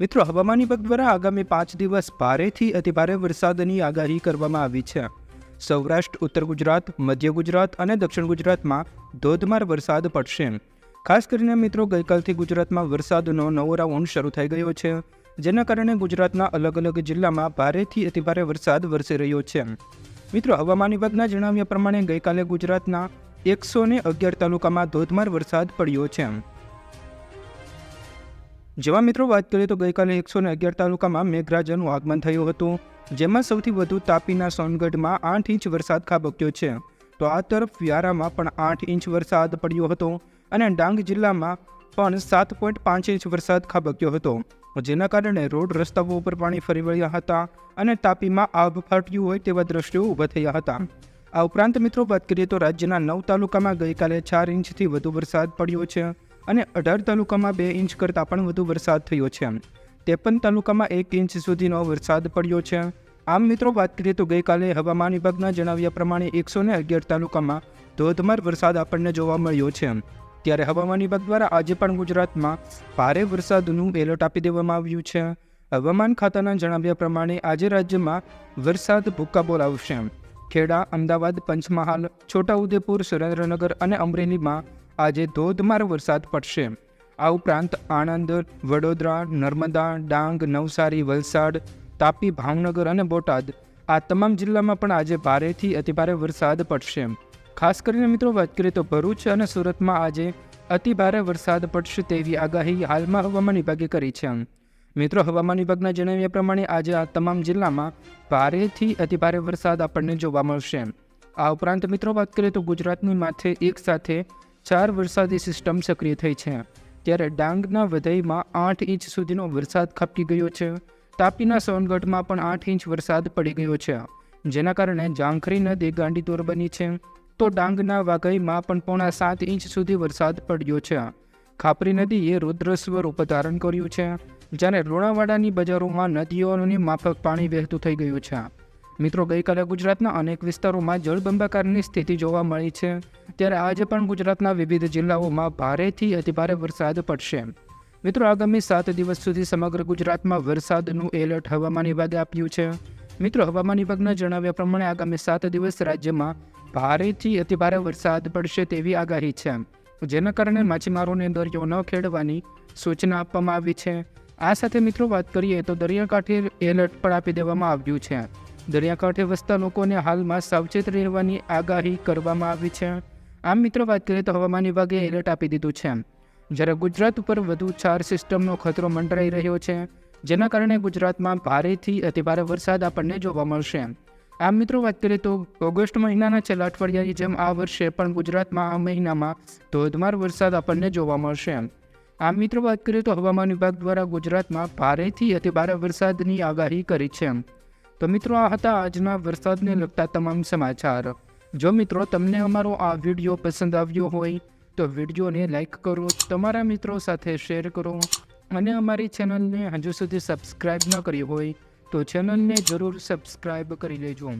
મિત્રો, હવામાન વિભાગ દ્વારા આગામી પાંચ દિવસ ભારેથી અતિભારે વરસાદની આગાહી કરવામાં આવી છે. સૌરાષ્ટ્ર, ઉત્તર ગુજરાત, મધ્ય ગુજરાત અને દક્ષિણ ગુજરાતમાં ધોધમાર વરસાદ પડશે. ખાસ કરીને મિત્રો, ગઈકાલથી ગુજરાતમાં વરસાદનો નવો રાઉન્ડ શરૂ થઈ ગયો છે, જેના કારણે ગુજરાતના અલગ અલગ જિલ્લામાં ભારેથી અતિભારે વરસાદ વરસી રહ્યો છે. મિત્રો, હવામાન વિભાગના જણાવ્યા પ્રમાણે ગઈકાલે ગુજરાતના એકસો અગિયાર તાલુકામાં ધોધમાર વરસાદ પડ્યો છે. જેવા મિત્રો વાત કરીએ તો ગઈકાલે એકસો ને અગિયાર તાલુકામાં મેઘરાજાનું આગમન થયું હતું, જેમાં સૌથી વધુ તાપીના સોનગઢમાં આઠ ઇંચ વરસાદ ખાબક્યો છે. તો આ તરફ વ્યારામાં પણ આઠ ઇંચ વરસાદ પડ્યો હતો અને ડાંગ જિલ્લામાં પણ સાત પોઈન્ટ પાંચ ઇંચ વરસાદ ખાબક્યો હતો. જેના કારણે રોડ રસ્તાઓ ઉપર પાણી ફરી વળ્યા હતા અને તાપીમાં આભ ફાટ્યું હોય તેવા દ્રશ્યો ઊભા થયા હતા. આ ઉપરાંત મિત્રો વાત કરીએ તો રાજ્યના નવ તાલુકામાં ગઈકાલે ચાર ઇંચથી વધુ વરસાદ પડ્યો છે. અને અઢાર તાલુકામાં બે ઇંચ કરતાં પણ વધુ વરસાદ થયો છે. ત્રેપન તાલુકામાં એક ઇંચ સુધીનો વરસાદ પડ્યો છે. આમ મિત્રો, વાત કરીએ તો ગઈકાલે હવામાન વિભાગના જણાવ્યા પ્રમાણે એકસો ને અગિયાર તાલુકામાં ધોધમાર વરસાદ આપણને જોવા મળ્યો છે. ત્યારે હવામાન વિભાગ દ્વારા આજે પણ ગુજરાતમાં ભારે વરસાદનું એલર્ટ આપી દેવામાં આવ્યું છે. હવામાન ખાતાના જણાવ્યા પ્રમાણે આજે રાજ્યમાં વરસાદ ભૂક્કા બોલાવશે. ખેડા, અમદાવાદ, પંચમહાલ, છોટાઉદેપુર, સુરેન્દ્રનગર અને અમરેલીમાં આજે ધોધમાર વરસાદ પડશે. આ ઉપરાંત આણંદ, વડોદરા, નર્મદા, ડાંગ, નવસારી, વલસાડ, તાપી, ભાવનગર અને બોટાદ આ તમામ જિલ્લામાં પણ આજે ભારેથી અતિભારે વરસાદ પડશે. ખાસ કરીને મિત્રો વાત કરીએ તો ભરૂચ અને સુરતમાં આજે અતિભારે વરસાદ પડશે તેવી આગાહી હાલમાં હવામાન વિભાગે કરી છે. મિત્રો હવામાન વિભાગના જણાવ્યા પ્રમાણે આજે આ તમામ જિલ્લામાં ભારેથી અતિભારે વરસાદ આપણને જોવા મળશે. આ ઉપરાંત મિત્રો વાત કરીએ તો ગુજરાતની માથે એક સાથે ચાર વરસાદી સિસ્ટમ સક્રિય થઈ છે. ત્યારે ડાંગના વધઈમાં આઠ ઇંચ સુધીનો વરસાદ ખાબકી ગયો છે. તાપીના સોનગઢમાં પણ આઠ ઇંચ વરસાદ પડી ગયો છે. જેના કારણે જાંખરી નદી ગાંડીતોર બની છે. તો ડાંગના વાઘઈમાં પણ પોણા સાત ઇંચ સુધી વરસાદ પડ્યો છે. ખાપરી નદીએ રુદ્ર સ્વરૂપ ધારણ કર્યું છે, જ્યારે લુણાવાડાની બજારોમાં નદીઓની માફક પાણી વહેતું થઈ ગયું છે. મિત્રો, ગઈકાલે ગુજરાતના અનેક વિસ્તારોમાં જળબંબાકારની સ્થિતિ જોવા મળી છે. ત્યારે આજે પણ ગુજરાતના વિવિધ જિલ્લાઓમાં ભારેથી અતિભારે વરસાદ પડશે. મિત્રો, આગામી સાત દિવસ સુધી સમગ્ર ગુજરાતમાં વરસાદનું એલર્ટ હવામાન વિભાગે આપ્યું છે. મિત્રો, હવામાન વિભાગના જણાવ્યા પ્રમાણે આગામી સાત દિવસ રાજ્યમાં ભારેથી અતિભારે વરસાદ પડશે તેવી આગાહી છે. જેના કારણે માછીમારોને દરિયો ન ખેડવાની સૂચના આપવામાં આવી છે. આ સાથે મિત્રો, વાત કરીએ તો દરિયાકાંઠે એલર્ટ પણ આપી દેવામાં આવ્યું છે. દરિયાકાંઠે વસતા લોકોને હાલમાં સાવચેત રહેવાની આગાહી કરવામાં આવી છે. આમ મિત્રો, વાત કરીએ તો હવામાન વિભાગે એલર્ટ આપી દીધું છે. જ્યારે ગુજરાત ઉપર વધુ ચાર સિસ્ટમનો ખતરો મંડરાઈ રહ્યો છે, જેના કારણે ગુજરાતમાં ભારેથી અતિભારે વરસાદ આપણને જોવા મળશે. આમ મિત્રો, વાત કરીએ તો ઓગસ્ટ મહિનાના છેલ્લા અઠવાડિયાની જેમ આ વર્ષે પણ ગુજરાતમાં આ મહિનામાં ધોધમાર વરસાદ આપણને જોવા મળશે. આમ મિત્રો, વાત કરીએ તો હવામાન વિભાગ દ્વારા ગુજરાતમાં ભારેથી અતિભારે વરસાદની આગાહી કરી છે. તો મિત્રો, આ હતા આજના વરસાદને લગતા તમામ સમાચાર. જો મિત્રો, તમને અમારો આ વીડિયો પસંદ આવ્યો હોય, તો વિડીયોને લાઈક કરો, તમારા મિત્રો સાથે શેર કરો, અને અમારી ચેનલને હજુ સુધી સબસ્ક્રાઇબ ન કરી હોય, તો ચેનલને જરૂર સબસ્ક્રાઇબ કરી લેજો.